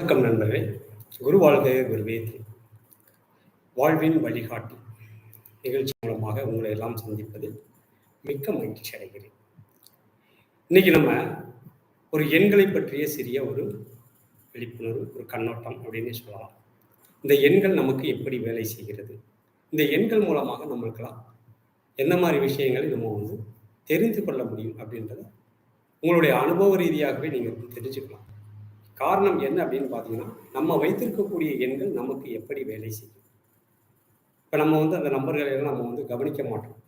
வணக்கம் நண்பர்களே குரு வாழ்க குருவே. வாழ்வின் வழிகாட்டி. நிகழ்ச்சி மூலமாக உங்களை எல்லாம் சந்திப்பதில் மிக்க மகிழ்ச்சி அடைகிறேன். இன்னைக்கு நம்ம ஒரு எண்களை பற்றிய சிறிய ஒரு விழிப்புணர்வு ஒரு கண்ணோட்டம் அப்படின்னு சொல்லலாம். இந்த எண்கள் நமக்கு எப்படி வேலை செய்கிறது? இந்த எண்கள் மூலமாக நம்மளுக்கெல்லாம் என்ன மாதிரி விஷயங்களை நம்ம வந்து தெரிந்து கொள்ள முடியும் அப்படின்றத உங்களுடைய அனுபவ ரீதியாகவே நீங்கள் தெரிஞ்சுக்கலாம். காரணம் என்ன அப்படின்னு பார்த்தீங்கன்னா நம்ம வைத்திருக்கக்கூடிய எண்கள் நமக்கு எப்படி வேலை செய்யும்? இப்போ நம்ம வந்து அந்த நம்பர்களை எல்லாம் நம்ம வந்து கவனிக்க மாட்டோம்.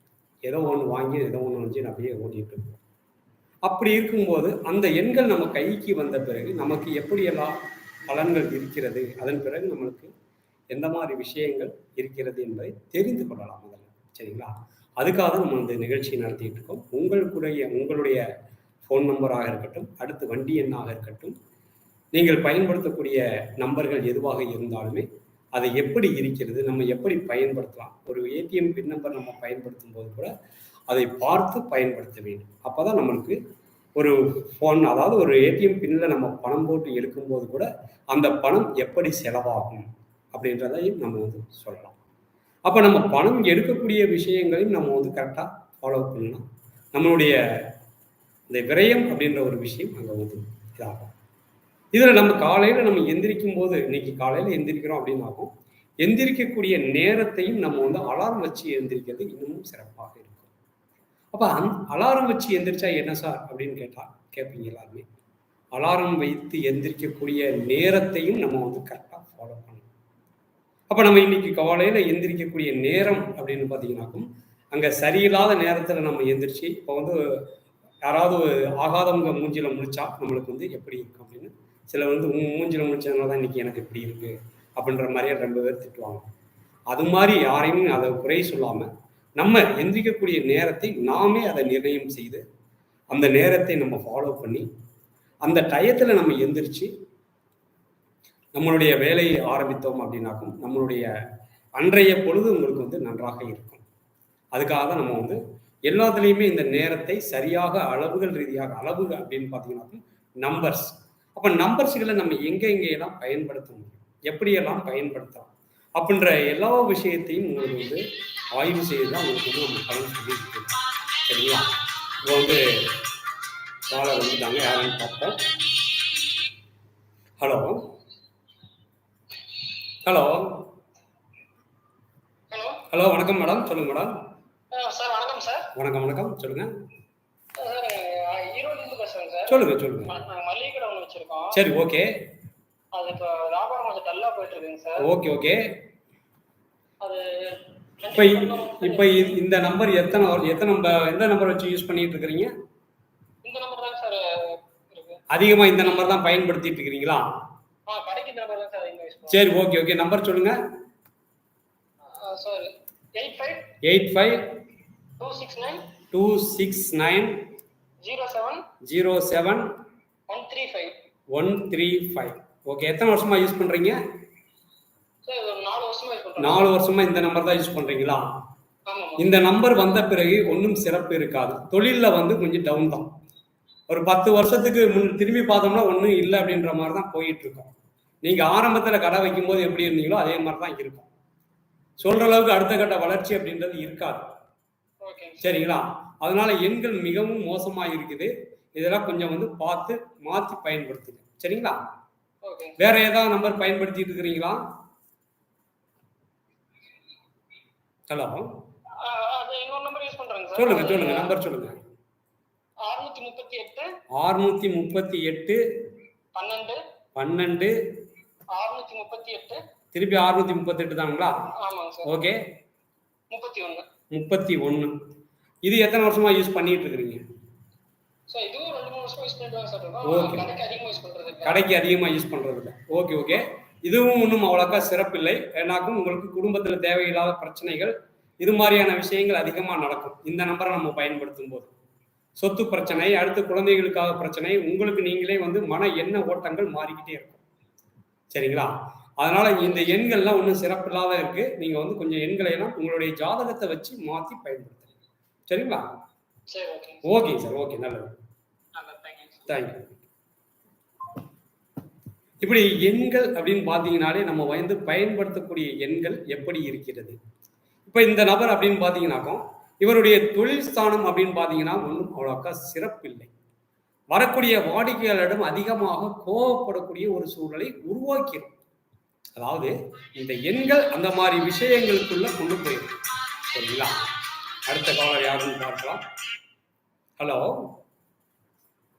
ஏதோ ஒன்று வாங்கி ஏதோ ஒன்று வந்து அப்படியே ஓட்டிகிட்டு இருக்கோம். அப்படி இருக்கும்போது அந்த எண்கள் நம்ம கைக்கு வந்த பிறகு நமக்கு எப்படியெல்லாம் பலன்கள் இருக்கிறது? அதன் பிறகு நம்மளுக்கு எந்த மாதிரி விஷயங்கள் இருக்கிறது என்பதை தெரிந்து கொள்ளலாம் முதல்ல. சரிங்களா? அதுக்காக தான் நம்ம இந்த நிகழ்ச்சி நடத்திட்டு இருக்கோம். உங்களுடைய உங்களுடைய ஃபோன் நம்பராக இருக்கட்டும் அடுத்து வண்டி எண்ணாக இருக்கட்டும் நீங்கள் பயன்படுத்தக்கூடிய நம்பர்கள் எதுவாக இருந்தாலுமே அதை எப்படி இருக்கிறது நம்ம எப்படி பயன்படுத்தலாம் ஒரு ஏடிஎம் பின் நம்பர் நம்ம பயன்படுத்தும் போது கூட அதை பார்த்து பயன்படுத்த வேண்டும். அப்போ தான் நம்மளுக்கு ஒரு ஃபோன் அதாவது ஒரு ஏடிஎம் பின்னில் நம்ம பணம் போட்டு எடுக்கும்போது கூட அந்த பணம் எப்படி செலவாகும் அப்படின்றதையும் நம்ம வந்து சொல்லலாம். அப்போ நம்ம பணம் எடுக்கக்கூடிய விஷயங்களையும் நம்ம வந்து கரெக்டாக ஃபாலோ பண்ணலாம். நம்மளுடைய இந்த விரயம் அப்படின்ற ஒரு விஷயம் அங்கே வந்து இதாகும். இதில் நம்ம காலையில் நம்ம எந்திரிக்கும் போது இன்னைக்கு காலையில் எந்திரிக்கிறோம் அப்படின்னாக்கும் எந்திரிக்கக்கூடிய நேரத்தையும் நம்ம வந்து அலாரம் வச்சு எந்திரிக்கிறது இன்னமும் சிறப்பாக இருக்கும். அப்போ அந் அலாரம் வச்சு எந்திரிச்சா என்ன சார் அப்படின்னு கேட்டால் கேட்பீங்க எல்லாருமே. அலாரம் வைத்து எந்திரிக்கக்கூடிய நேரத்தையும் நம்ம வந்து கரெக்டாக ஃபாலோ பண்ணணும். அப்போ நம்ம இன்னைக்கு காலையில் எந்திரிக்கக்கூடிய நேரம் அப்படின்னு பார்த்தீங்கன்னாக்கும் அங்கே சரியில்லாத நேரத்தில் நம்ம எந்திரிச்சு இப்போ வந்து யாராவது ஆகாதவங்க மூஞ்சியில் முடிச்சா நம்மளுக்கு வந்து எப்படி இருக்கும் அப்படின்னு சில வந்து உன் மூஞ்சில முடிச்சதுனால தான் இன்னைக்கு எனக்கு இப்படி இருக்கு அப்படின்ற மாதிரியே ரொம்ப பேர் திட்டுவாங்க. அது மாதிரி யாரையும் அதை குறை சொல்லாமல் நம்ம எந்திரிக்கக்கூடிய நேரத்தை நாமே அதை நிர்ணயம் செய்து அந்த நேரத்தை நம்ம ஃபாலோ பண்ணி அந்த டயத்தில் நம்ம எந்திரிச்சு நம்மளுடைய வேலையை ஆரம்பித்தோம் அப்படின்னாக்கும் நம்மளுடைய அன்றைய பொழுது உங்களுக்கு வந்து நன்றாக இருக்கும். அதுக்காக தான் நம்ம வந்து எல்லாத்துலேயுமே இந்த நேரத்தை சரியாக அளவுகள் ரீதியாக அளவு அப்படின்னு பார்த்தீங்கன்னாக்கும் நம்பர்ஸ் அப்போ நம்பர்ஸ்களை நம்ம எங்கே எங்கெல்லாம் பயன்படுத்த முடியும்? எப்படியெல்லாம் பயன்படுத்தலாம்? அப்படின்ற எல்லா விஷயத்தையும் உங்களுக்கு வந்து ஆய்வு செய்து தான் உங்களுக்கு வந்து நம்ம பலன் சொல்லிட்டு இருக்கோம் சரிங்களா? இப்போ வந்து காலர் வந்துட்டாங்க. யாருன்னு பார்ப்போம். ஹலோ. ஹலோ. ஹலோ. வணக்கம் மேடம். சொல்லுங்க மேடம். சார் வணக்கம் சார். வணக்கம் வணக்கம். சொல்லுங்க. சொல்லுங்க சொல்லுங்க. மளிகை கடை வச்சுருக்கோம் சரி ஓகே. அது இப்போ வியாபாரம் கொஞ்சம் டல்லாக போயிட்டு இருக்குங்க சார். Okay okay. அது இப்போ இப்போ இந்த நம்பர் எத்தனை எத்தனை நம்பர் எந்த நம்பர் வச்சு யூஸ் பண்ணிட்டு இருக்கிறீங்க? இந்த நம்பர் தான் சார் அதிகமாக இந்த நம்பர் தான் பயன்படுத்திட்டு இருக்கிறீங்களா? Sir okay okay. நம்பர் சொல்லுங்க. Sir eight five two six nine zero seven zero seven one three five. One three five okay எத்தனை வருஷமா யூஸ் ஒரு நாலு வருஷமா இந்த நம்பர் தான் யூஸ் பண்ணுறீங்களா ஆமாம் இந்த நம்பர் வந்த பிறகு ஒன்றும் சிறப்பு இருக்காது. தொழிலில் வந்து கொஞ்சம் டவுன் தான். ஒரு பத்து வருஷத்துக்கு முன் திரும்பி பார்த்தோம்னா ஒன்றும் இல்லை அப்படின்ற மாதிரி தான் போயிட்டு இருக்கோம். நீங்கள் ஆரம்பத்தில் கடை வைக்கும்போது எப்படி இருந்தீங்களோ அதே மாதிரி தான் இருக்கும். சொல்கிற அளவுக்கு அடுத்த கட்ட வளர்ச்சி அப்படின்றது இருக்காது. சரிங்களா? அதனால எண்கள் மிகவும் மோசமாக இருக்குது. இதெல்லாம் கொஞ்சம் வந்து பார்த்து மாற்றி பயன்படுத்துங்க. சரிங்களா? ஓகே. வேற ஏதாவது நம்பர் பயன்படுத்திட்டு இருக்கிறீங்களா? ஹலோ? அது இன்னொரு நம்பர் யூஸ் பண்ணுறேங்க சார். சொல்லுங்க சொல்லுங்க நம்பர் சொல்லுங்க. அறுநூத்தி முப்பத்தி எட்டு. முப்பத்தி எட்டு. பன்னெண்டு. பன்னெண்டு. அறுநூத்தி முப்பத்தி எட்டு. திருப்பி அறுநூத்தி முப்பத்தெட்டு தாங்களா ஆமாங்க சார். ஓகே. முப்பத்தி ஒன்று முப்பத்தி ஒன்று இது எத்தனை வருஷமா யூஸ் பண்ணிட்டு இருக்கிறீங்க? கடைக்கு அதிகமாக யூஸ் இல்லை ஓகே ஓகே இதுவும் ஒன்றும் அவ்வளோக்கா சிறப்பில்லை. ஏன்னாக்கும் உங்களுக்கு குடும்பத்தில் தேவையில்லாத பிரச்சனைகள் இது மாதிரியான விஷயங்கள் அதிகமாக நடக்கும். இந்த நம்பரை நம்ம பயன்படுத்தும் போது. சொத்து பிரச்சனை அடுத்து குழந்தைகளுக்காக பிரச்சனை உங்களுக்கு நீங்களே வந்து மன எண்ண ஓட்டங்கள் மாறிக்கிட்டே இருக்கும். சரிங்களா? அதனால இந்த எண்கள்லாம் ஒன்றும் சிறப்பில்லாத இருக்கு. நீங்க வந்து கொஞ்சம் எண்களை எல்லாம் உங்களுடைய ஜாதகத்தை வச்சு மாற்றி பயன்படுத்துங்க. சரிங்களா? சரி ஓகே சார் ஓகே நல்லது. தேங்க்யூ இப்படி எண்கள் அப்படின்னு பார்த்தீங்கனாலே நம்ம வந்து பயன்படுத்தக்கூடிய எண்கள் எப்படி இருக்கிறது? இப்போ இந்த நபர் அப்படின்னு பார்த்தீங்கன்னாக்கோ இவருடைய தொழில் ஸ்தானம் அப்படின்னு பார்த்தீங்கன்னா ஒன்றும் அவ்வளோக்கா சிறப்பில்லை. வரக்கூடிய வாடிக்கையாளரிடம் அதிகமாக கோவப்படக்கூடிய ஒரு சூழலை உருவாக்கிடும். அதாவது இந்த எண்கள் அந்த மாதிரி விஷயங்களுக்குள்ள கொண்டு போயிடும். சரிங்களா? அடுத்த காலர் யாருன்னு பார்க்கலாம். ஹலோ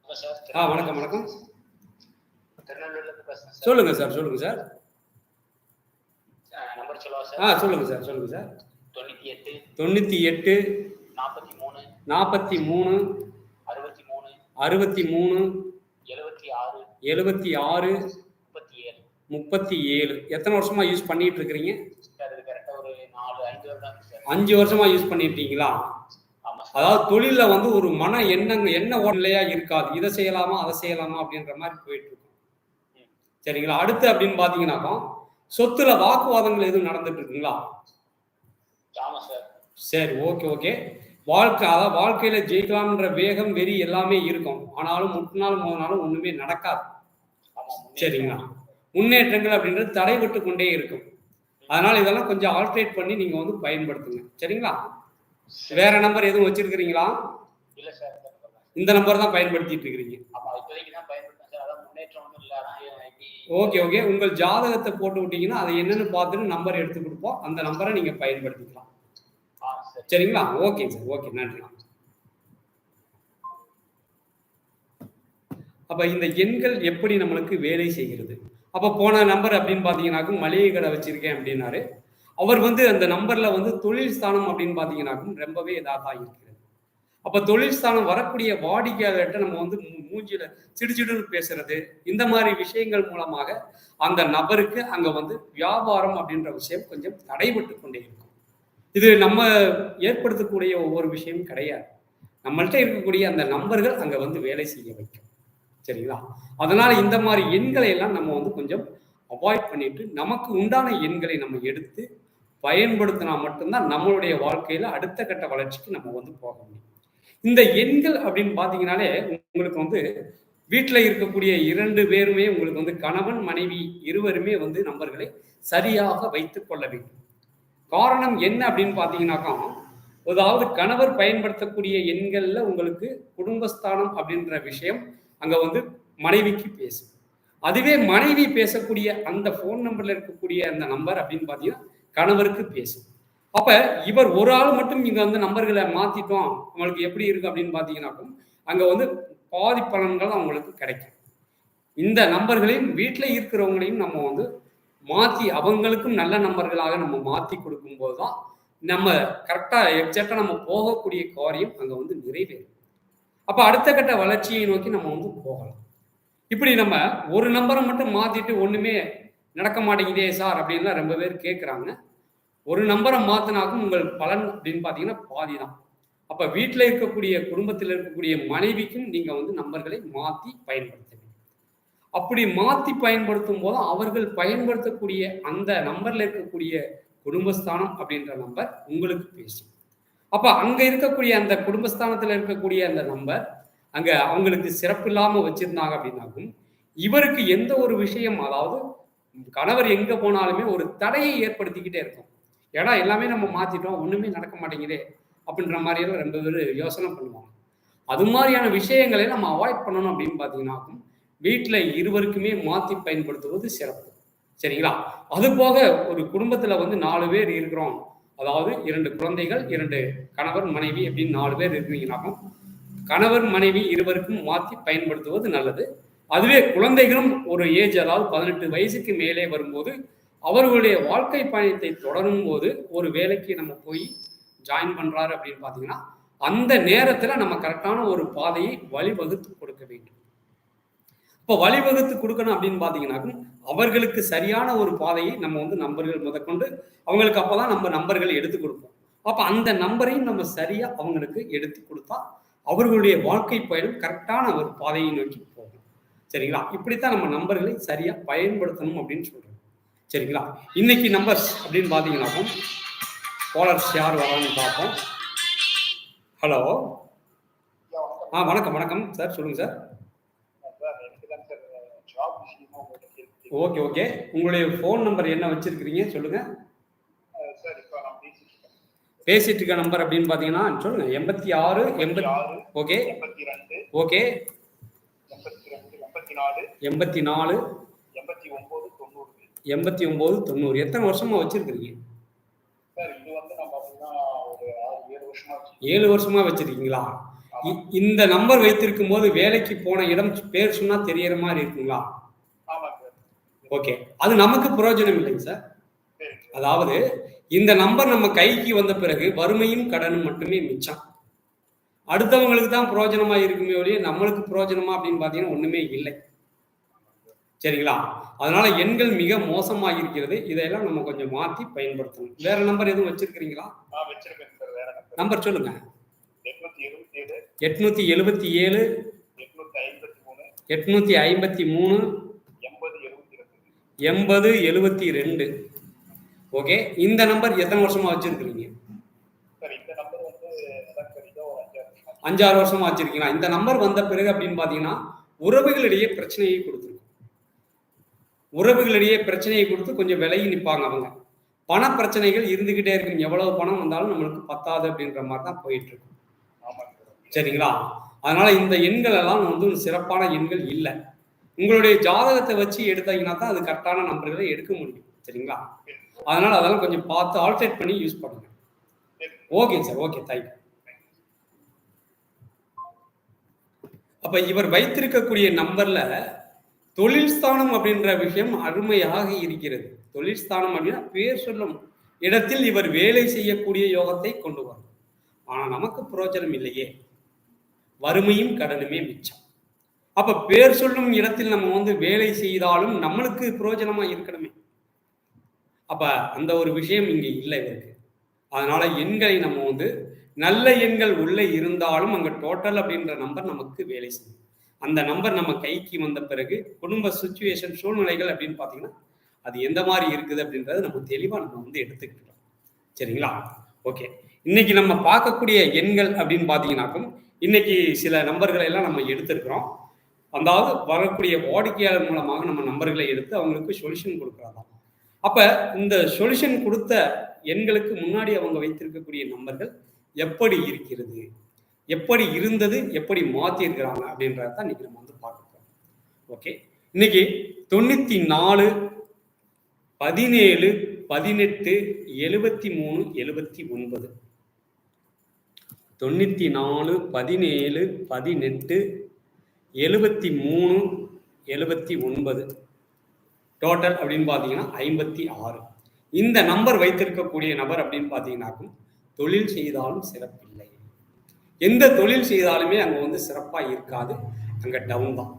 ஆ வணக்கம் வணக்கம். சார். சொல்லுங்க சார் சொல்லுங்க சார். நம்பர் சொல்லவா ஆ சார் சொல்லுங்க சார் சொல்லுங்க சார். தொண்ணூத்தி எட்டு தொண்ணூற்றி எட்டு நாற்பத்தி மூணு நாற்பத்தி மூணு அறுபத்தி மூணு அறுபத்தி மூணு எழுபத்தி ஆறு எழுபத்தி ஆறு முப்பத்தி ஏழு முப்பத்தி ஏழு எத்தனை வருஷமா யூஸ் பண்ணிட்டு இருக்கிறீங்க சார். அஞ்சு சார் வருஷமா யூஸ் பண்ணிட்டீங்களா? சார் அதாவது தொழிலில் வந்து ஒரு மன எண்ணங்க எண்ண ஓடலையா இருக்காது. இதை செய்யலாமா அதை செய்யலாமா அப்படின்ற மாதிரி போயிட்டு இருக்கும் சரிங்களா? அடுத்து அப்படின்னு பார்த்தீங்கன்னாக்கா சொத்துல வாக்குவாதங்கள் எதுவும் நடந்துட்டு இருக்குங்களா? சார். Okay okay. வாழ்க்கை அதாவது வாழ்க்கையில ஜெயிக்கலாம்ன்ற வேகம் வெறி எல்லாமே இருக்கும். ஆனாலும் முட்டினாலும் மோதினாலும் ஒண்ணுமே நடக்காது. ஆமா முன்னே- சரிங்களா? முன்னேற்றங்கள் அப்படின்றது தடைபட்டு கொண்டே இருக்கும். அதனால இதெல்லாம் கொஞ்சம் ஆல்ட்ரேட் பண்ணி நீங்க வந்து பயன்படுத்துங்க. சரிங்களா? வேற நம்பர் எதுவும் வச்சிருக்கிறீங்களா? இல்ல சார் இந்த நம்பர் தான் பயன்படுத்திட்டு இருக்கிறீங்க. ஓகே ஓகே உங்கள் ஜாதகத்தை போட்டு விட்டீங்கன்னா அதை என்னன்னு பார்த்துட்டு நம்பர் எடுத்து கொடுப்போம். அந்த நம்பரை நீங்க பயன்படுத்திக்கலாம். சரிங்களா? ஓகே சார் ஓகே நன்றி. அப்ப இந்த எண்கள் எப்படி நம்மளுக்கு வேலை செய்கிறது? அப்ப போன நம்பர் அப்படின்னு பாத்தீங்கன்னாக்கும் மளிகை கடை வச்சிருக்கேன் அப்படின்னாரு. அவர் வந்து அந்த நம்பர்ல வந்து தொழில் ஸ்தானம் அப்படின்னு பாத்தீங்கன்னாக்கும் ரொம்பவே இதாக இருக்கிறது. அப்ப தொழில் ஸ்தானம் வரக்கூடிய வாடிக்கையாளர்கிட்ட நம்ம வந்து மூ- மூஞ்சில சிடுச்சிடுன்னு பேசுறது இந்த மாதிரி விஷயங்கள் மூலமாக அந்த நபருக்கு அங்க வந்து வியாபாரம் அப்படின்ற விஷயம் கொஞ்சம் தடைபட்டு கொண்டே இருக்கும். இது நம்ம ஏற்படுத்தக்கூடிய ஒவ்வொரு விஷயமும் கிடையாது. நம்மள்கிட்ட இருக்கக்கூடிய அந்த நம்பர்கள் அங்க வந்து வேலை செய்ய வைக்கும். சரிங்களா? அதனால இந்த மாதிரி எண்களை எல்லாம் நம்ம வந்து கொஞ்சம் அவாய்ட் பண்ணிட்டு நமக்கு உண்டான எண்களை நம்ம எடுத்து பயன்படுத்தினா மட்டும்தான் நம்மளுடைய வாழ்க்கையில அடுத்த கட்ட வளர்ச்சிக்கு நம்ம வந்து போக முடியும். இந்த எண்கள் அப்படின்னு பாத்தீங்கன்னாலே உங்களுக்கு வந்து வீட்டில் இருக்கக்கூடிய இரண்டு பேருமே உங்களுக்கு வந்து கணவன் மனைவி இருவருமே வந்து நம்பர்களை சரியாக வைத்து கொள்ள வேண்டும். காரணம் என்ன அப்படின்னு பார்த்தீங்கன்னாக்கா அதாவது கணவர் பயன்படுத்தக்கூடிய எண்களில் உங்களுக்கு குடும்பஸ்தானம் அப்படின்ற விஷயம் அங்கே வந்து மனைவிக்கு பேசும். அதுவே மனைவி பேசக்கூடிய அந்த ஃபோன் நம்பரில் இருக்கக்கூடிய அந்த நம்பர் அப்படின்னு பார்த்தீங்கன்னா கணவருக்கு பேசும். அப்ப இவர் ஒரு ஆள் மட்டும் இங்க வந்து நம்பர்களை மாத்திட்டோம் அவங்களுக்கு எப்படி இருக்கு அப்படின்னு பாத்தீங்கன்னாக்கும் அங்க வந்து பாதி பலன்கள் அவங்களுக்கு கிடைக்கும். இந்த நம்பர்களையும் வீட்டில் இருக்கிறவங்களையும் நம்ம வந்து மாற்றி அவங்களுக்கும் நல்ல நம்பர்களாக நம்ம மாற்றி கொடுக்கும்போது தான் நம்ம கரெக்டாக எக்ஸாக்டாக நம்ம போகக்கூடிய காரியம் அங்கே வந்து நிறைவேறும். அப்போ அடுத்த கட்ட வளர்ச்சியை நோக்கி நம்ம வந்து போகலாம். இப்படி நம்ம ஒரு நம்பரை மட்டும் மாற்றிட்டு ஒன்றுமே நடக்க மாட்டேங்குதே சார் அப்படின்லாம் ரொம்ப பேர் கேட்குறாங்க ஒரு நம்பரை மாத்தினாக்கும் உங்கள் பலன் அப்படின்னு பார்த்தீங்கன்னா பாதி தான் அப்போ வீட்டில் இருக்கக்கூடிய குடும்பத்தில் இருக்கக்கூடிய மனைவிக்கும் நீங்கள் வந்து நம்பர்களை மாற்றி பயன்படுத்த அப்படி மாற்றி பயன்படுத்தும் போது அவர்கள் பயன்படுத்தக்கூடிய அந்த நம்பரில் இருக்கக்கூடிய குடும்பஸ்தானம் அப்படின்ற நம்பர் உங்களுக்கு பேசும். அப்போ அங்கே இருக்கக்கூடிய அந்த குடும்பஸ்தானத்தில் இருக்கக்கூடிய அந்த நம்பர் அங்கே அவங்களுக்கு சிறப்பு இல்லாமல் வச்சிருந்தாங்க அப்படின்னாக்கும் இவருக்கு எந்த ஒரு விஷயம் அதாவது கணவர் எங்க போனாலுமே ஒரு தடையை ஏற்படுத்திக்கிட்டே இருக்கும். ஏடா எல்லாமே நம்ம மாத்திட்டோம் ஒண்ணுமே நடக்க மாட்டேங்குதே அப்படின்ற மாதிரியெல்லாம் ரெண்டு ரொம்ப பேர் யோசனை பண்ணுவாங்க. அது மாதிரியான விஷயங்களை நம்ம அவாய்ட் பண்ணணும் அப்படின்னு பார்த்தீங்கன்னாக்கும் வீட்டில் இருவருக்குமே மாற்றி பயன்படுத்துவது சிறப்பு. சரிங்களா? அது போக ஒரு குடும்பத்தில் வந்து நாலு பேர் இருக்கிறோம். அதாவது இரண்டு குழந்தைகள் இரண்டு கணவர் மனைவி அப்படின்னு நாலு பேர் இருக்கிறீங்கனாக்கும் கணவர் மனைவி இருவருக்கும் மாற்றி பயன்படுத்துவது நல்லது. அதுவே குழந்தைகளும் ஒரு ஏஜ் அதாவது பதினெட்டு வயசுக்கு மேலே வரும்போது அவர்களுடைய வாழ்க்கை பயணத்தை தொடரும் போது ஒரு வேலைக்கு நம்ம போய் ஜாயின் பண்றாரு அப்படின்னு பார்த்தீங்கன்னா அந்த நேரத்தில் நம்ம கரெக்டான ஒரு பாதையை வழிவகுத்து கொடுக்க வேண்டும். இப்போ வழிவகுத்து கொடுக்கணும் அப்படின்னு பார்த்தீங்கன்னா அவர்களுக்கு சரியான ஒரு பாதையை நம்ம வந்து நம்பர்கள் முதற்கொண்டு அவங்களுக்கு அப்போ தான் நம்ம நம்பர்களை எடுத்து கொடுப்போம். அப்போ அந்த நம்பரையும் நம்ம சரியாக அவங்களுக்கு எடுத்து கொடுத்தா அவர்களுடைய வாழ்க்கை பயணம் கரெக்டான ஒரு பாதையை நோக்கி போகும். சரிங்களா? இப்படித்தான் நம்ம நம்பர்களை சரியா பயன்படுத்தணும் அப்படின்னு சொல்றோம். சரிங்களா? இன்னைக்கு நம்பர்ஸ் அப்படின்னு பார்த்தீங்கன்னாக்கும் காலர்ஸ் யார் வரான்னு பார்ப்போம். ஹலோ ஆ வணக்கம் வணக்கம். சார் சொல்லுங்க சார் ஓகே ஓகே உங்களுடைய ஃபோன் நம்பர் என்ன வச்சிருக்கிறீங்க? சொல்லுங்க. பேசிட்டு இருக்க நம்பர் அப்படின்னு பார்த்தீங்கன்னா சொல்லுங்க. எண்பத்தி ஆறு எண்பத்தி ஓகே ஓகே எண்பத்தி நாலு. எண்பத்தி நாலு. எண்பத்தி ஒன்பது தொண்ணூறு. எண்பத்தி ஒம்பது தொண்ணூறு. எத்தனை வருஷமா வச்சிருக்கிறீங்க? சார் இது வந்து நம்ம அப்படின்னா ஒரு ஆறு ஏழு வருஷமா ஏழு வருஷமா வச்சிருக்கீங்களா? இந்த நம்பர் வைத்திருக்கும் போது வேலைக்கு போன இடம் பேர் சொன்னா தெரியற மாதிரி இருக்குங்களா? ஓகே. அது நமக்கு பிரயோஜனம் இல்லைங்க சரி. அதாவது இந்த நம்பர் நம்ம கைக்கு வந்த பிறகு வறுமையும் கடனும் மட்டுமே மிச்சம். அடுத்தவங்களுக்கு தான் பிரயோஜனமா இருக்குமே ஒழிய நம்மளுக்கு பிரயோஜனமா அப்படின்னு பார்த்தீங்கன்னா ஒண்ணுமே இல்லை. சரிங்களா? அதனால எண்கள் மிக மோசமாக இருக்கிறது. இதையெல்லாம் நம்ம கொஞ்சம் மாற்றி பயன்படுத்தணும். வேற நம்பர் எதுவும் வச்சிருக்கிறீங்களா? நம்பர் சொல்லுங்க. எட்நூத்தி எழுபத்தி ஏழு எட்நூத்தி ஐம்பத்தி மூணு. எண்பது எழுபத்தி ரெண்டு. ஓகே இந்த நம்பர் எத்தனை வருஷமா வச்சிருக்கிறீங்க சார் இந்த நம்பர் வந்து அதான் சார் இதோ ஒரு அஞ்சாறு வருஷம் வச்சிருக்கீங்களா? இந்த நம்பர் வந்த பிறகு அப்படின்னு பார்த்தீங்கன்னா உறவுகளிடையே பிரச்சனையை கொடுத்துருக்கும். உறவுகளிடையே பிரச்சனையை கொடுத்து கொஞ்சம் விலகி நிற்பாங்க அவங்க. பண பிரச்சனைகள் இருந்துகிட்டே இருக்கும். எவ்வளவு பணம் வந்தாலும் நம்மளுக்கு பத்தாது அப்படின்ற மாதிரி தான் போயிட்டு இருக்கு ஆமாங்க சார் சரிங்களா? அதனால இந்த எண்கள் எல்லாம் வந்து சிறப்பான எண்கள் இல்லை. உங்களுடைய ஜாதகத்தை வச்சு எடுத்தீங்கன்னா தான் அது கரெக்டான நம்பர்களை எடுக்க முடியும். சரிங்களா? அதனால அதெல்லாம் கொஞ்சம் பார்த்து ஆல்டரேட் பண்ணி யூஸ் பண்ணுங்க. ஓகே சார் ஓகே தேங்க்யூ அப்ப இவர் வைத்திருக்கக்கூடிய நம்பர்ல தொழில் ஸ்தானம் அப்படின்ற விஷயம் அருமையாக இருக்கிறது. தொழில் ஸ்தானம் அப்படின்னா பேர் சொல்லும் இடத்தில் இவர் வேலை செய்யக்கூடிய யோகத்தை கொண்டு வரும். ஆனா நமக்கு பிரயோஜனம் இல்லையே. வறுமையும் கடனுமே மிச்சம். அப்ப பேர் சொல்லும் இடத்தில் நம்ம வந்து வேலை செய்தாலும் நம்மளுக்கு பிரயோஜனமா இருக்கணுமே. அப்ப அந்த ஒரு விஷயம் இங்க இல்லை இவருக்கு. அதனால எண்களை நம்ம வந்து நல்ல எண்கள் உள்ளே இருந்தாலும் அங்கே டோட்டல் அப்படின்ற நம்பர் நமக்கு வேலை செய்யும். அந்த நம்பர் நம்ம கைக்கு வந்த பிறகு குடும்ப சுச்சுவேஷன் சூழ்நிலைகள் அப்படின்னு பார்த்தீங்கன்னா அது எந்த மாதிரி இருக்குது அப்படின்றத நம்ம தெளிவாக நம்ம வந்து எடுத்துக்கிட்டோம். சரிங்களா? ஓகே இன்னைக்கு நம்ம பார்க்கக்கூடிய எண்கள் அப்படின்னு பார்த்தீங்கன்னாக்கும் இன்னைக்கு சில நம்பர்களை எல்லாம் நம்ம எடுத்திருக்கிறோம். அதாவது வரக்கூடிய வாடிக்கையாளர் மூலமாக நம்ம நம்பர்களை எடுத்து அவங்களுக்கு சொல்யூஷன் கொடுக்குறதாம். அப்போ இந்த சொல்யூஷன் கொடுத்த எண்களுக்கு முன்னாடி அவங்க வைத்திருக்கக்கூடிய நம்பர்கள் எப்படி இருக்கிறது? எப்படி இருந்தது? எப்படி மாற்றிருக்கிறாங்க அப்படின்றத தான் இன்னைக்கு நம்ம வந்து பார்க்க போறோம். ஓகே இன்னைக்கு தொண்ணூத்தி நாலு பதினேழு பதினெட்டு எழுபத்தி மூணு எழுபத்தி ஒன்பது தொண்ணூத்தி நாலு பதினேழு பதினெட்டு எழுபத்தி மூணு எழுபத்தி ஒன்பது டோட்டல் அப்படின்னு பார்த்தீங்கன்னா ஐம்பத்தி ஆறு. இந்த நம்பர் வைத்திருக்கக்கூடிய நபர் அப்படின்னு பார்த்தீங்கன்னாக்கும் தொழில் செய்தாலும் சிறப்பில்லை. எந்த தொழில் செய்தாலுமே அங்கே வந்து சிறப்பாக இருக்காது. அங்கே டவுன் தான்.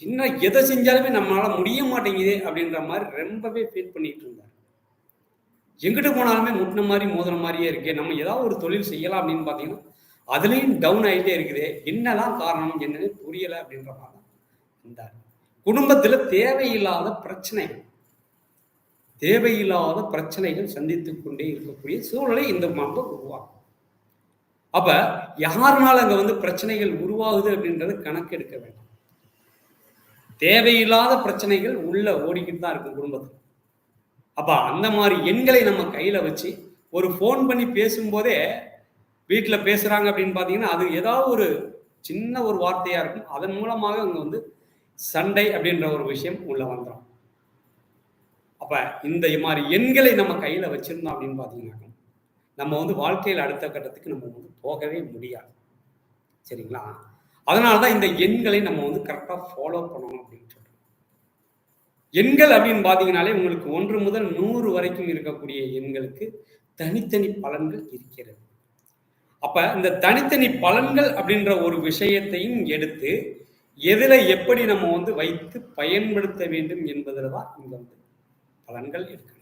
சின்ன எதை செஞ்சாலுமே நம்மளால முடிய மாட்டேங்குது அப்படின்ற மாதிரி ரொம்பவே ஃபீல் பண்ணிட்டு இருந்தார். எங்கிட்ட போனாலுமே முட்டின மாதிரி மோதின மாதிரியே இருக்கு நம்ம ஏதாவது ஒரு தொழில் செய்யலாம் அப்படின்னு பார்த்தீங்கன்னா அதுலேயும் டவுன் ஆகிட்டே இருக்குது. என்னெல்லாம் காரணம் என்னன்னு புரியலை அப்படின்ற மாதிரி தான். இருந்தார் குடும்பத்தில் தேவையில்லாத பிரச்சனைகள். தேவையில்லாத பிரச்சனைகள் சந்தித்து கொண்டே இருக்கக்கூடிய சூழ்நிலை இந்த மாதம் உருவாகும். அப்ப யாருனால அங்க வந்து பிரச்சனைகள் உருவாகுது அப்படின்றது கணக்கு எடுக்க வேண்டாம். தேவையில்லாத பிரச்சனைகள் உள்ள ஓடிக்கிட்டு தான் இருக்கும் குடும்பத்தில். அப்ப அந்த மாதிரி எண்களை நம்ம கையில வச்சு ஒரு ஃபோன் பண்ணி பேசும்போதே வீட்டில் பேசுறாங்க அப்படின்னு பார்த்தீங்கன்னா அது ஏதாவது ஒரு சின்ன ஒரு வார்த்தையா இருக்கும். அதன் மூலமாக அங்க வந்து சண்டை அப்படின்ற ஒரு விஷயம் உள்ள வந்துடும் அப்ப இந்த மாதிரி எண்களை நம்ம கையில வச்சிருந்தோம் அப்படின்னு பார்த்தீங்கன்னாக்கா நம்ம வந்து வாழ்க்கையில் அடுத்த கட்டத்துக்கு நம்ம வந்து போகவே முடியாது. சரிங்களா? அதனால தான் இந்த எண்களை நம்ம வந்து கரெக்டாக ஃபாலோ பண்ணணும் அப்படின்னு சொல்றோம். எண்கள் அப்படின்னு பார்த்தீங்கனாலே உங்களுக்கு ஒன்று முதல் நூறு வரைக்கும் இருக்கக்கூடிய எண்களுக்கு தனித்தனி பலன்கள் இருக்கிறது. அப்ப இந்த தனித்தனி பலன்கள் அப்படின்ற ஒரு விஷயத்தையும் எடுத்து எதுல எப்படி நம்ம வந்து வைத்து பயன்படுத்த வேண்டும் என்பதில் தான் இங்க வந்து பலன்கள் இருக்கு.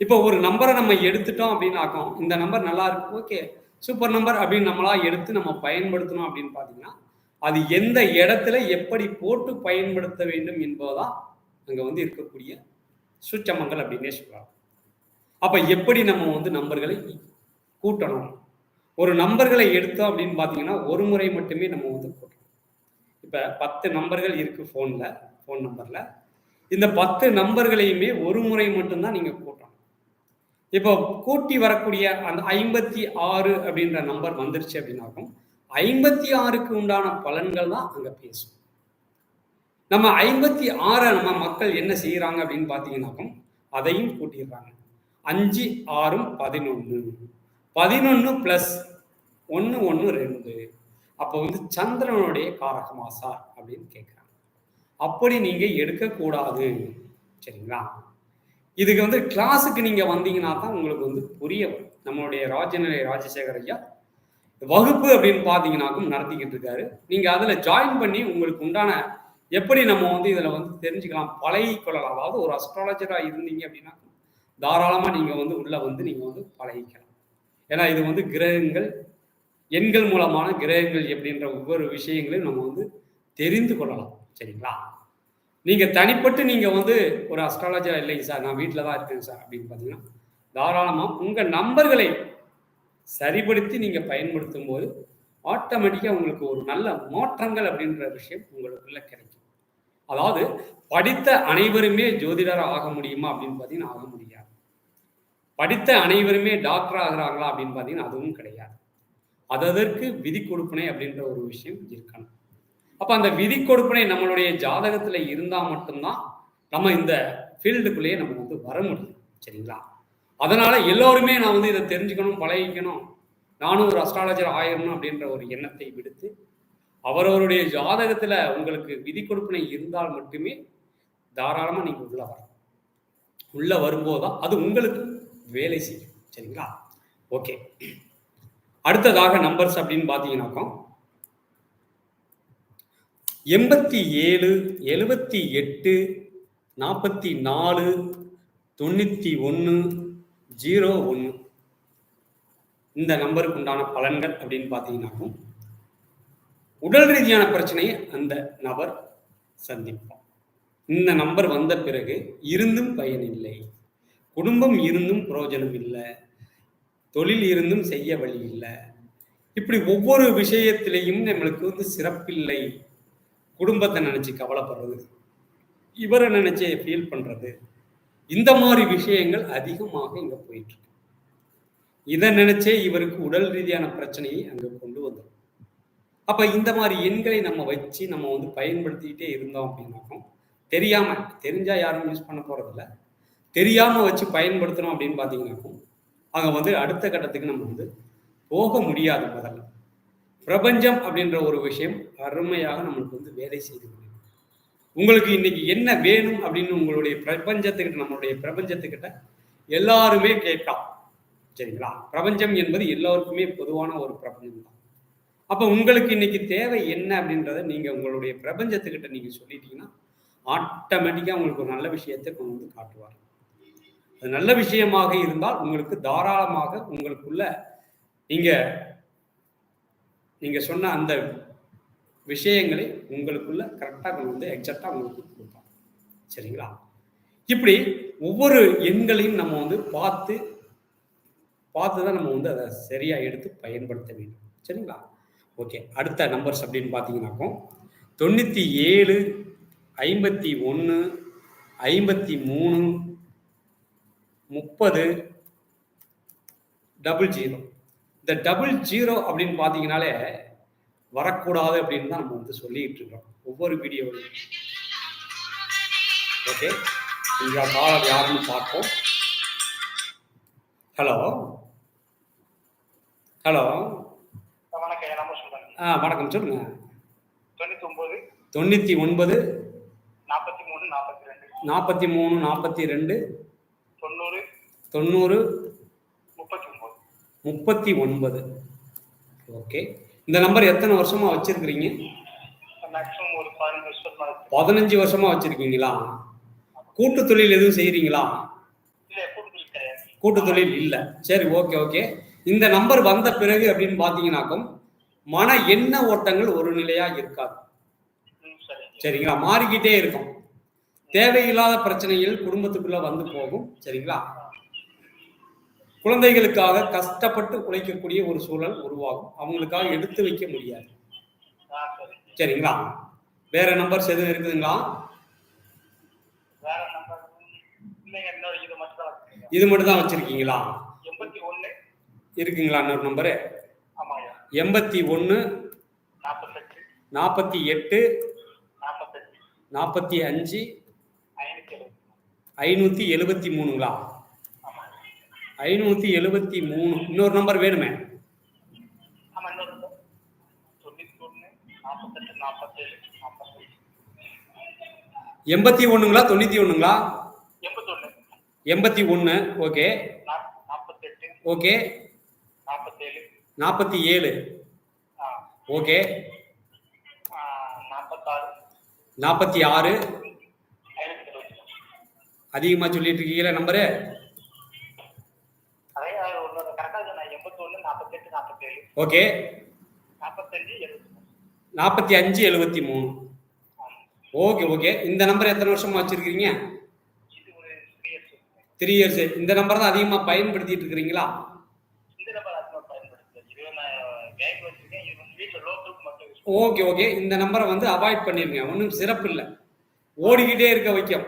இப்போ ஒரு நம்பரை நம்ம எடுத்துட்டோம் அப்படின்னாக்கோம் இந்த நம்பர் நல்லா இருக்கு ஓகே. சூப்பர் நம்பர் அப்படின்னு நம்மளா எடுத்து நம்ம பயன்படுத்தணும் அப்படின்னு பார்த்தீங்கன்னா அது எந்த இடத்துல எப்படி போட்டு பயன்படுத்த வேண்டும் என்பதுதான் அங்கே வந்து இருக்கக்கூடிய சுச்சமங்கள் அப்படின்னே சொல்கிறாங்க அப்போ எப்படி நம்ம வந்து நம்பர்களை கூட்டணும்? ஒரு நம்பர்களை எடுத்தோம் அப்படின்னு பார்த்தீங்கன்னா ஒரு முறை மட்டுமே நம்ம வந்து கூட்டணும். இப்போ பத்து நம்பர்கள் இருக்குது ஃபோனில் ஃபோன் நம்பரில் இந்த பத்து நம்பர்களையுமே ஒரு முறை மட்டும்தான் நீங்கள் கூட்டணும். இப்போ கூட்டி வரக்கூடிய அந்த ஐம்பத்தி ஆறு அப்படின்ற நம்பர் வந்துருச்சு அப்படின்னாக்கும் ஐம்பத்தி ஆறுக்கு உண்டான பலன்கள் தான் அங்கே பேசும். நம்ம ஐம்பத்தி ஆறை நம்ம மக்கள் என்ன செய்கிறாங்க அப்படின்னு பார்த்தீங்கன்னாக்கும் அதையும் கூட்டிடுறாங்க. அஞ்சு ஆறும் பதினொன்று பதினொன்று ப்ளஸ் ஒன்று ஒன்று ரெண்டு. அப்போ வந்து சந்திரனுடைய காரகமாசா அப்படின்னு கேட்குறாங்க அப்படி நீங்கள் எடுக்கக்கூடாது. சரிங்களா? இதுக்கு வந்து கிளாஸுக்கு நீங்கள் வந்தீங்கன்னா தான் உங்களுக்கு வந்து புரிய வரும். நம்மளுடைய ராஜநிலை ராஜசேகர் ஐயா வகுப்பு அப்படின்னு பார்த்தீங்கன்னாக்கும் நடத்திக்கிட்டு இருக்காரு. நீங்கள் அதில் ஜாயின் பண்ணி உங்களுக்கு உண்டான எப்படி நம்ம வந்து இதில் வந்து தெரிஞ்சுக்கலாம் பழகி கொள்ளலாம். அதாவது ஒரு அஸ்ட்ராலஜராக இருந்தீங்க அப்படின்னா தாராளமாக நீங்கள் வந்து உள்ளே வந்து நீங்கள் வந்து பழகிக்கலாம். ஏன்னா இது வந்து கிரகங்கள் எண்கள் மூலமான கிரகங்கள் எப்படின்ற ஒவ்வொரு விஷயங்களையும் நம்ம வந்து தெரிந்து கொள்ளலாம். சரிங்களா? நீங்கள் தனிப்பட்டு நீங்கள் வந்து ஒரு அஸ்ட்ராலஜர் இல்லைங்க சார் நான் வீட்டில் தான் இருக்கேன் சார் அப்படின்னு பார்த்தீங்கன்னா தாராளமாக உங்கள் நம்பர்களை சரிபடுத்தி நீங்கள் பயன்படுத்தும் போது ஆட்டோமேட்டிக்காக உங்களுக்கு ஒரு நல்ல மாற்றங்கள் அப்படின்ற விஷயம் உங்களுக்குள்ள கிடைக்கும். அதாவது படித்த அனைவருமே ஜோதிடர் ஆக முடியுமா அப்படின்னு பார்த்தீங்கன்னா ஆக முடியாது. படித்த அனைவருமே டாக்டர் ஆகிறாங்களா அப்படின்னு பார்த்தீங்கன்னா அதுவும் கிடையாது. அதற்கு விதி கொடுப்பனை அப்படின்ற ஒரு விஷயம் இருக்கணும். அப்போ அந்த விதி கொடுப்பனை நம்மளுடைய ஜாதகத்தில் இருந்தால் மட்டும்தான் நம்ம இந்த ஃபீல்டுக்குள்ளேயே நம்ம வந்து வர முடியும். சரிங்களா? அதனால எல்லோருமே நான் வந்து இதை தெரிஞ்சுக்கணும் பழகிக்கணும் நானும் ஒரு அஸ்ட்ராலஜர் ஆயிரணும் அப்படின்ற ஒரு எண்ணத்தை விடுத்து அவரவருடைய ஜாதகத்தில் உங்களுக்கு விதி கொடுப்பனை இருந்தால் மட்டுமே தாராளமாக நீங்கள் உள்ளே வரலாம். உள்ளே வரும்போது தான் அது உங்களுக்கு வேலை செய்யும். சரிங்களா? ஓகே அடுத்ததாக நம்பர்ஸ் அப்படின்னு பார்த்தீங்கன்னாக்கா எண்பத்தி ஏழு எழுபத்தி எட்டு நாற்பத்தி நாலு தொண்ணூற்றி ஒன்று ஜீரோ ஒன்று. இந்த நம்பருக்கு உண்டான பலன்கள் அப்படின்னு பார்த்தீங்கன்னாக்கும் உடல் ரீதியான பிரச்சனையை அந்த நபர் சந்திப்பார். இந்த நம்பர் வந்த பிறகு இருந்தும் பயனில்லை குடும்பம் இருந்தும் புரோஜனம் இல்லை. தொழில் இருந்தும் செய்ய வழி இல்லை. இப்படி ஒவ்வொரு விஷயத்திலையும் நம்மளுக்கு வந்து சிறப்பில்லை. குடும்பத்தை நினச்சி கவலைப்படுறது. இவரை நினச்சி ஃபீல் பண்ணுறது இந்த மாதிரி விஷயங்கள் அதிகமாக இங்கே போயிட்டுருக்கு இதை நினைச்சே இவருக்கு உடல் ரீதியான பிரச்சனையை அங்கே கொண்டு வந்துடும் அப்போ இந்த மாதிரி எண்களை நம்ம வச்சு நம்ம வந்து பயன்படுத்திக்கிட்டே இருந்தோம் அப்படின்னாக்கும் தெரியாமல் தெரிஞ்சால் யாரும் யூஸ் பண்ண போகிறதில்ல தெரியாமல் வச்சு பயன்படுத்தணும் அப்படின்னு பார்த்தீங்கன்னாக்கும் அங்கே வந்து அடுத்த கட்டத்துக்கு நம்ம வந்து போக முடியாது முதல்ல. பிரபஞ்சம் அப்படின்ற ஒரு விஷயம் அருமையாக நம்மளுக்கு வந்து வேலை செய்து கொண்டிருக்கும். உங்களுக்கு இன்னைக்கு என்ன வேணும் அப்படின்னு உங்களுடைய பிரபஞ்சத்துக்கிட்ட நம்மளுடைய பிரபஞ்சத்துக்கிட்ட எல்லாருமே கேட்கலாம் சரிங்களா? பிரபஞ்சம் என்பது எல்லோருக்குமே பொதுவான ஒரு பிரபஞ்சம் தான். அப்போ உங்களுக்கு இன்னைக்கு தேவை என்ன அப்படின்றத நீங்கள் உங்களுடைய பிரபஞ்சத்துக்கிட்ட நீங்கள் சொல்லிட்டீங்கன்னா ஆட்டோமேட்டிக்காக உங்களுக்கு ஒரு நல்ல விஷயத்தை கொண்டு வந்து காட்டுவார். அது நல்ல விஷயமாக இருந்தால் உங்களுக்கு தாராளமாக உங்களுக்குள்ள நீங்கள் நீங்க சொன்ன அந்த விஷயங்களை உங்களுக்குள்ள கரெக்டாக கொண்டு வந்து எக்ஸாக்டாக உங்களுக்கு கொடுப்பாங்க. சரிங்களா? இப்படி ஒவ்வொரு எண்களையும் நம்ம வந்து பார்த்து பார்த்து தான் நம்ம வந்து அதை சரியாக எடுத்து பயன்படுத்த வேண்டும். சரிங்களா? ஓகே அடுத்த நம்பர்ஸ் அப்படின்னு பார்த்தீங்கன்னாக்கும் தொண்ணூற்றி ஏழு ஐம்பத்தி ஒன்று ஐம்பத்தி மூணு முப்பது டபுள் ஜீரோ இந்த டபுள் ஜீரோ அப்படின்னு பார்த்தீங்கனாலே வரக்கூடாது அப்படின்னு தான் நம்ம வந்து சொல்லிட்டு இருக்கோம் ஒவ்வொரு வீடியோவிலும் ஓகே இந்த காலர் யாருன்னு பார்ப்போம். ஹலோ ஹலோ வணக்கம் ஆ வணக்கம். சொல்லுங்க. தொண்ணூத்தி ஒன்பது தொண்ணூற்றி ஒன்பது நாற்பத்தி மூணு நாற்பத்தி ரெண்டு. நாற்பத்தி மூணு நாற்பத்தி ரெண்டு தொண்ணூறு தொண்ணூறு முப்பத்தி ஒன்பது. ஓகே இந்த நம்பர் எத்தனை வருஷமா வச்சிருக்கிறீங்க? பதினஞ்சு வருஷம் வச்சிருக்கீங்களா? கூட்டு தொழில் எதுவும் கிடையாது. கூட்டு தொழில் இல்லை. சரி ஓகே ஓகே இந்த நம்பர் வந்த பிறகு அப்படின்னு பார்த்தீங்கன்னாக்கும் மன எண்ண ஓட்டங்கள் ஒரு நிலையா இருக்காது. சரிங்களா? மாறிக்கிட்டே இருக்கும். தேவையில்லாத பிரச்சனைகள் குடும்பத்துக்குள்ள வந்து போகும். சரிங்களா? குழந்தைகளுக்காக கஷ்டப்பட்டு உழைக்கக்கூடிய ஒரு சூழல் உருவாகும். அவங்களுக்காக எடுத்து வைக்க முடியாது. சரிங்களா? வேற நம்பர்ஸ் எதுவும் இருக்குதுங்களா? இது மட்டும் தான் வச்சிருக்கீங்களா? இருக்குங்களா இன்னொரு நம்பரு எண்பத்தி ஒன்று நாற்பத்தி எட்டு நாற்பத்தி அஞ்சு ஐநூத்தி எழுபத்தி ஐநூற்றி எழுபத்தி மூணுங்களா? ஐநூற்றி எழுபத்தி மூணு. இன்னொரு நம்பர் வேணுமே. இன்னொரு number. தொண்ணூத்தி ஒண்ணு நாற்பத்தெட்டு எண்பத்தி எண்பத்தி ஒன்று ஓகே. ஓகே. நாற்பத்தி ஏழு. ஓகே. நாற்பத்தி ஆறு. ஐநூத்தி அதிகமாக சொல்லிட்டு இருக்கீங்களா நம்பரு அதே ஒன்று கரெக்டாக சொன்னேன் எண்பத்தொன்னு நாற்பத்தெட்டு நாற்பத்தேழு ஓகே. நாற்பத்தி அஞ்சு எழுபத்தி மூணு. Okay okay. இந்த நம்பர் எத்தனை வருஷமா வச்சிருக்கீங்க? த்ரீ இயர்ஸ் இந்த நம்பர் தான் அதிகமாக பயன்படுத்திட்டு இருக்கிறீங்களா? Okay okay. இந்த நம்பரை வந்து அவாய்ட் பண்ணிருங்க. ஒன்றும் சிறப்பு இல்லை. ஓடிக்கிட்டே இருக்க வைக்கும்.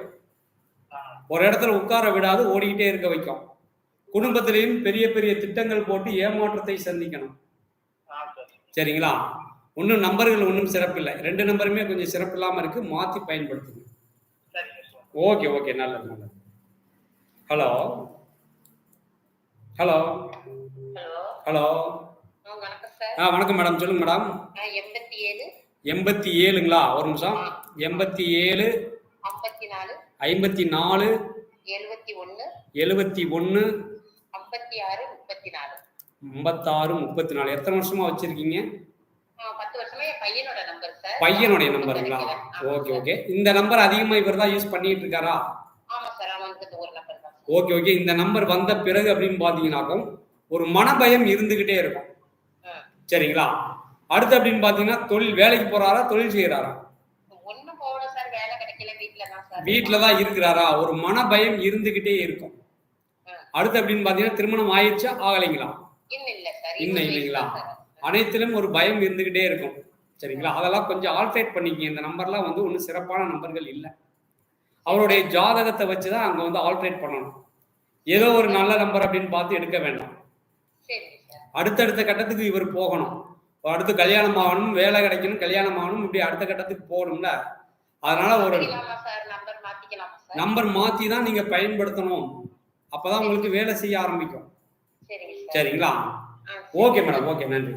ஒரு இடத்துல உட்கார விடாது ஓடிக்கிட்டே இருக்க வைக்கும். குடும்பத்திலையும் பெரிய பெரிய திட்டங்கள் போட்டு ஏமாற்றத்தை சந்திக்கணும். சரிங்களா? ஒன்றும் நம்பர்கள் ஒன்றும் சிறப்பில்லை. ரெண்டு நம்பருமே கொஞ்சம் சிறப்பு இல்லாமல் இருக்கு. மாற்றி பயன்படுத்துங்க. Okay okay. நல்லது நல்லது. ஹலோ? ஹலோ? ஹலோ? ஆ வணக்கம் மேடம். சொல்லுங்க மேடம். எண்பத்தி ஏழு எண்பத்தி ஏழுங்களா ஒரு நிமிஷம். எண்பத்தி ஏழு ஐம்பத்தி நாலு எழுபத்தி ஒன்று எழுபத்தி ஒன்று ஐம்பத்தி ஆறு முப்பத்தி நாலு. ஐம்பத்தாறு முப்பத்தி நாலு எத்தனை வருஷமா வச்சிருக்கீங்க? பையனுடைய நம்பருங்களா ஓகே. ஓகே இந்த நம்பர் அதிகமாக இவர் தான் யூஸ் பண்ணிட்டு இருக்காரா? ஓகே ஓகே இந்த நம்பர் வந்த பிறகு அப்படின்னு பார்த்தீங்கன்னாக்கும் ஒரு மனபயம் இருந்துகிட்டே இருக்கும். சரிங்களா? அடுத்து அப்படின்னு பார்த்தீங்கன்னா தொழில் வேலைக்கு போறாரா தொழில் செய்யறாரா? வீட்டுல தான் இருக்கிறாரா? ஒரு மனபயம் இருந்துகிட்டே இருக்கும். அடுத்து அப்படின்னு பார்த்தீங்கன்னா திருமணம் ஆயிடுச்சா ஆகலைங்களா? இன்னும் இல்லைங்களா. அனைத்திலும் ஒரு பயம் இருந்துகிட்டே இருக்கும். சரிங்களா? அதெல்லாம் கொஞ்சம் ஆல்ட்ரேட் பண்ணிக்கங்க. இந்த நம்பர்லாம் வந்து ஒன்றும் சிறப்பான நம்பர்கள் இல்லை. அவருடைய ஜாதகத்தை வச்சு தான் அங்கே வந்து ஆல்ட்ரேட் பண்ணணும். ஏதோ ஒரு நல்ல நம்பர் அப்படின்னு பார்த்து எடுக்க வேண்டாம். அடுத்தடுத்த கட்டத்துக்கு இவர் போகணும். அடுத்து கல்யாணம் ஆகணும் வேலை கிடைக்கணும் கல்யாணம் ஆகணும் இப்படி அடுத்த கட்டத்துக்கு போகணும்ல? அதனால ஒரு நம்பர் மாற்றி தான் நீங்கள் பயன்படுத்தணும். அப்பதான் உங்களுக்கு வேலை செய்ய ஆரம்பிக்கும். சரிங்களா. ஓகே மேடம் ஓகே நன்றி.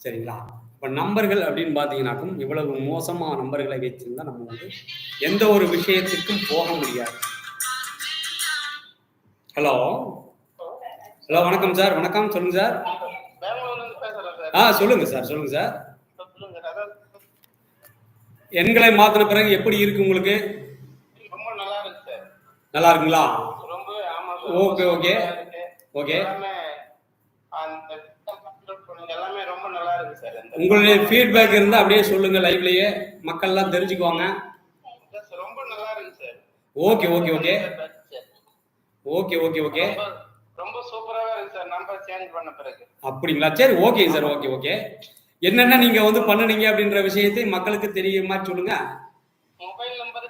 சரிங்களா? இப்போ நம்பர்கள் அப்படின்னு பார்த்தீங்கன்னாக்கும் இவ்வளவு மோசமான நம்பர்களை வச்சிருந்தா நம்ம வந்து எந்த ஒரு விஷயத்துக்கும் போக முடியாது. ஹலோ? ஹலோ வணக்கம் சார் வணக்கம் சொல்லுங்க சார். பெங்களூர்ல இருந்து பேசுறேன் சார் ஆ சொல்லுங்க சார் சொல்லுங்க சார். எண்களை மாத்தின பிறகு எப்படி இருக்கு உங்களுக்கு? ரொம்ப நல்லா இருக்கு சார். நல்லா இருக்குங்களா? ரொம்ப ஆமா ஓகே, ஓகே. ஓகே எல்லாமே எல்லாமே ரொம்ப நல்லா இருக்கு சார். உங்களுடைய ஃபீட்பேக் இருந்தால் அப்படியே சொல்லுங்க லைவ்லயே மக்கள்லாம் தெரிஞ்சுக்குவாங்க. Yes, ரொம்ப நல்லா இருக்கு sir. Okay okay okay okay okay okay ரொம்ப ரொம்ப சூப்பராவே இருக்கு சார். நம்பர் சேஞ்ச் பண்ண பிறகு. அப்படிங்களா? சரி ஓகே சார் ஓகே ஓகே என்னென்ன நீங்க வந்து பண்ணுனீங்க அப்படின்ற விஷயத்தை மக்களுக்கு தெரிய மாதிரி சொல்லுங்க. மொபைல் நம்பர்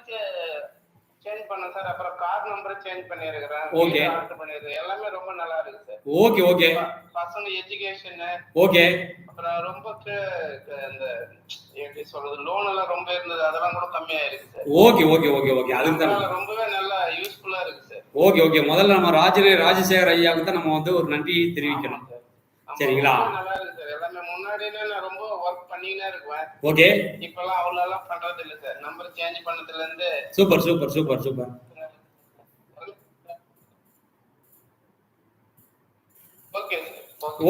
சேஞ்ச் பண்ணேன் சார். அப்புறம் கார் நம்பர் சேஞ்ச் பண்ணியிருக்கிறேன். Okay. ஆர்டர் பண்ணியிருக்கேன் எல்லாமே ரொம்ப நல்லா இருக்கு சார். ஓகே ஓகே பசங்க எஜுகேஷன் ஓகே அப்புறம் ரொம்ப இந்த எப்படி சொல்றது லோன் எல்லாம் ரொம்ப இருந்தது. அதெல்லாம் கூட கம்மியா இருக்கு sir. Okay okay okay okay அதுக்கு தான். ரொம்பவே நல்லா யூஸ்ஃபுல்லா இருக்கு சார். ஓகே ஓகே முதல்ல நம்ம ராஜனே ராஜசேகர் ஐயாவுக்கு தான் நம்ம வந்து ஒரு நன்றியை தெரிவிக்கணும். சார். சரிங்களா? ஓகே இப்பெல்லாம் அவ்வளவு எல்லாம் பண்றது இல்ல சார். நம்பர் சேஞ்ச் பண்ணதுல இருந்து super super super super. Okay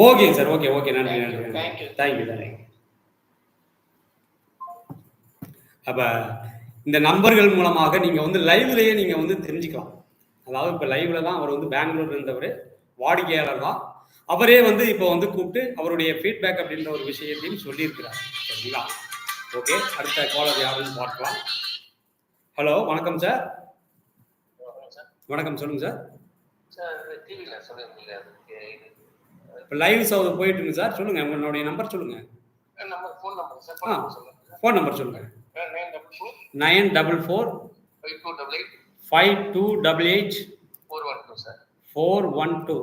okay sir okay okay. நன்றி நன்றி you. தேங்க்யூ தேங்க்யூ அப்போ இந்த நம்பர்கள் மூலமாக நீங்கள் வந்து லைவ்லயே நீங்கள் வந்து தெரிஞ்சுக்கலாம். அதாவது இப்போ லைவ்ல தான் அவர் வந்து பெங்களூர் இருந்தவர் வாடிக்கையாளர் தான். அவரே வந்து இப்போ வந்து கூப்பிட்டு அவருடைய ஃபீட்பேக் அப்படின்ற ஒரு விஷயத்தையும் சொல்லியிருக்கிறார். சரிங்களா? ஓகே அடுத்த காலர் யாருன்னு பார்க்கலாம். ஹலோ வணக்கம் சார் வணக்கம் சொல்லுங்க சார் சார் இப்போ லைவ் சவுது போயிட்டு இருக்கு சார் சொல்லுங்க உங்களுடைய நம்பர் சொல்லுங்க. நம்பர் ஃபோன் நம்பர் சார் சொல்லுங்க. Nine double four four five two double eight five two double eight four one two.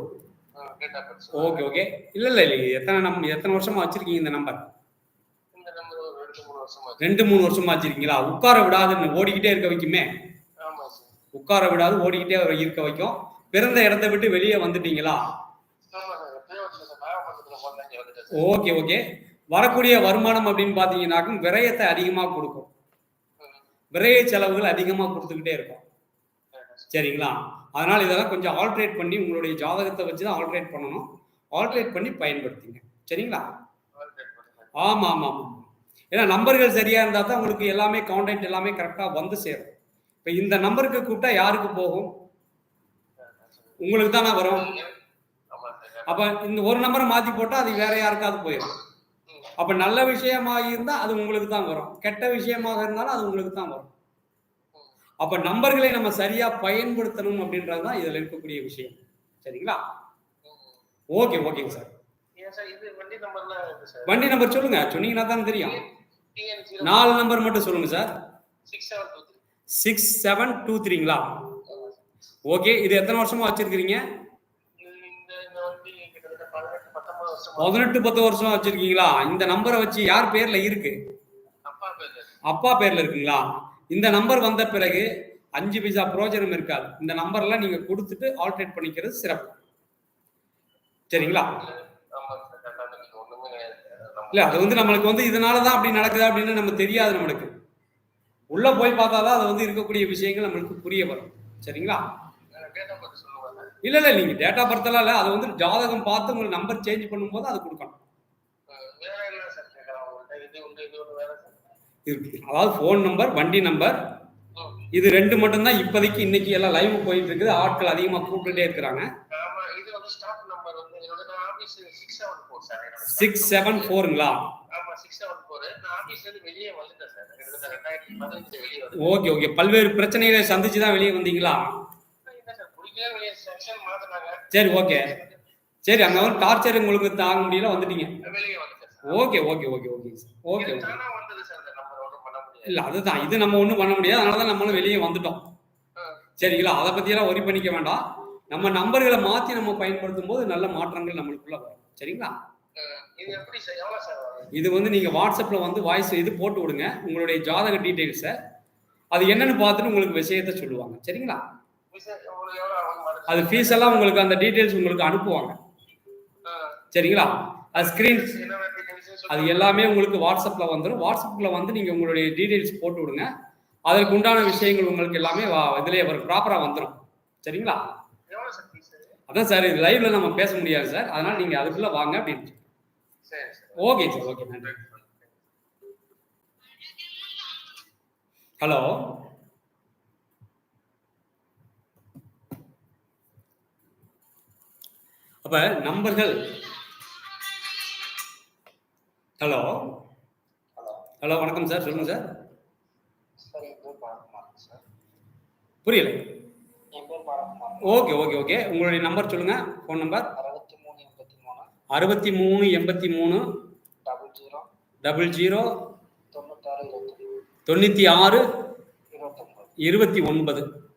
Sir four one two date of birth okay okay இல்லை இல்லை இல்லை. எத்தனை நம் எத்தனை வருஷமா வச்சிருக்கீங்க இந்த நம்பர் இந்த நம்பர் ஒரு ரெண்டு மூணு வருஷமா ரெண்டு மூணு வருஷமா வச்சிருக்கீங்களா? உட்கார விடாதுன்னு ஓடிக்கிட்டே இருக்க வைக்குமே. சார் உட்கார விடாது ஓடிக்கிட்டே இருக்க வைக்கும். பிறந்த இடத்த விட்டு வெளியே வந்துட்டீங்களா? ஓகே ஓகே வரக்கூடிய வருமானம் அப்படின்னு பார்த்தீங்கன்னாக்கும் விரயத்தை அதிகமாக கொடுக்கும். விரய செலவுகள் அதிகமாக கொடுத்துக்கிட்டே இருக்கும். சரி, சார். சரிங்களா? அதனால் இதெல்லாம் கொஞ்சம் ஆல்ட்ரேட் பண்ணி உங்களுடைய ஜாதகத்தை வச்சு தான் ஆல்ட்ரேட் பண்ணணும். ஆல்ட்ரேட் பண்ணி பயன்படுத்திங்க. சரிங்களா? ஆமாம் ஆமாம் ஆமாம் ஏன்னா நம்பர்கள் சரியாக இருந்தால் தான் உங்களுக்கு எல்லாமே கான்டாக்ட் எல்லாமே கரெக்டாக வந்து சேரும். இப்போ இந்த நம்பருக்கு கூப்பிட்டா யாருக்கு போகும்? உங்களுக்கு தானே வரும். அப்போ இந்த ஒரு நம்பரை மாற்றி போட்டால் அது வேற யாருக்காவது போயிடும். அப்போ நல்ல விஷயமாக இருந்தால் அது உங்களுக்கு தான் வரும். கெட்ட விஷயமாக இருந்தாலும் அது உங்களுக்கு தான் வரும். அப்போ நம்பர்களை நம்ம சரியாக பயன்படுத்தணும் அப்படின்றது தான் இதில் இருக்கக்கூடிய விஷயம் சரிங்களா. ஓகே ஓகேங்க சார் வண்டி நம்பர் சொல்லுங்க சொன்னீங்கன்னா தான் தெரியும் நாலு நம்பர் மட்டும் சொல்லுங்க சார் சிக்ஸ் செவன் டூ த்ரீங்களா ஓகே இது எத்தனை வருஷமா கிட்டத்தட்ட பதினெட்டு பத்து வருஷமா வச்சிருக்கீங்களா இந்த நம்பரை வச்சு யார் பேர்ல இருக்கு அப்பா பேர்ல இருக்குங்களா இந்த நம்பர் வந்த பிறகு அஞ்சு பைசா பிரோஜனம் இருக்காது. இந்த நம்பர்லாம் நீங்க கொடுத்துட்டு ஆல்டரேட் பண்ணிக்கிறது சிறப்பு. சரிங்களா? இல்ல அது வந்து நம்மளுக்கு வந்து இதனால தான் அப்படி நடக்குது அப்படின்னு நம்ம தெரியாது நம்மளுக்கு. உள்ள போய் பார்த்தா தான் அது வந்து இருக்கக்கூடிய விஷயங்கள் நம்மளுக்கு புரிய வரும். சரிங்களா? பர்த் இல்ல இல்ல நீங்க டேட்டா பர்த்தெல்லாம் இல்ல. அது வந்து ஜாதகம் பார்த்து உங்களுக்கு நம்பர் சேஞ்ச் பண்ணும்போது அது கொடுக்கணும் அஹ் வேற என்ன சார் கேட்கலாம் உங்கள்கிட்ட இது உண்டு இது ஒன்று வேற அதாவது ஃபோன் நம்பர் வண்டி நம்பர். இது ரெண்டு மட்டும்தான் இப்போதைக்கு இன்னைக்கு எல்லாம் லைவ் போயிட்டு இருக்குது ஆட்கள் அதிகமாக கூப்பிட்டுட்டே இருக்கிறாங்க. சிக்ஸ் செவன் ஃபோருங்களா ஓகே ஓகே பல்வேறு பிரச்சனைகளை சந்திச்சு தான் வெளியே வந்தீங்களா? சார் ஓகே சரி அங்கே வந்து டார்ச்சர் உங்களுக்கு தாங்க முடியல வந்துட்டீங்க. Okay okay okay okay sir okay இல்லை அதுதான். இது நம்ம ஒன்றும் பண்ண முடியாது. அதனால தான் நம்மளும் வெளியே வந்துட்டோம். சரிங்களா? அதை பற்றியெல்லாம் ஒரி பண்ணிக்க வேண்டாம். நம்ம நம்பர்களை மாற்றி நம்ம பயன்படுத்தும் போது நல்ல மாற்றங்கள் நம்மளுக்குள்ள வரும். சரிங்களா? இது வந்து நீங்கள் வாட்ஸ்அப்பில் வந்து வாய்ஸ் இது போட்டு விடுங்க. உங்களுடைய ஜாதக டீட்டெயில்ஸை அது என்னன்னு பார்த்துட்டு உங்களுக்கு விஷயத்த சொல்லுவாங்க. சரிங்களா? அது ஃபீஸ் எல்லாம் உங்களுக்கு அந்த டீட்டெயில்ஸ் உங்களுக்கு அனுப்புவாங்க. சரிங்களா? அது ஸ்க்ரீன் அது. எல்லாமே உங்களுக்கு வாட்ஸ்அப்பில் வந்துடும் வாட்ஸ்அப்பில் வந்து நீங்கள் உங்களுடைய டீட்டெயில்ஸ் போட்டு விடுங்க. அதற்கு உண்டான விஷயங்கள் உங்களுக்கு எல்லாமே வா- இதுலயே வரும். ப்ராப்பராக வந்துடும் சரிங்களா? அதான் சார் இது லைவ்ல நம்ம பேச முடியாது சார். அதனால நீங்கள் அதுக்குள்ளே வாங்க அப்படின்னு சரி சார். ஓகே சார் ஓகே நன்றி. ஹலோ? அப்ப நம்பர்கள். ஹலோ. ஹலோ. வணக்கம் சார். சொல்லுங்க சார். புரியல. Okay okay okay. உங்களுடைய நம்பர் சொல்லுங்க. Phone number? அறுபத்தி மூணு எண்பத்தி மூணு. அறுபத்தி மூணு எண்பத்தி மூணு. Double zero. Double zero. தொண்ணூத்தாறு இருபத்தி தொண்ணூற்றி ஆறு. இருபத்தொம்பது. இருபத்தி ஒன்பது.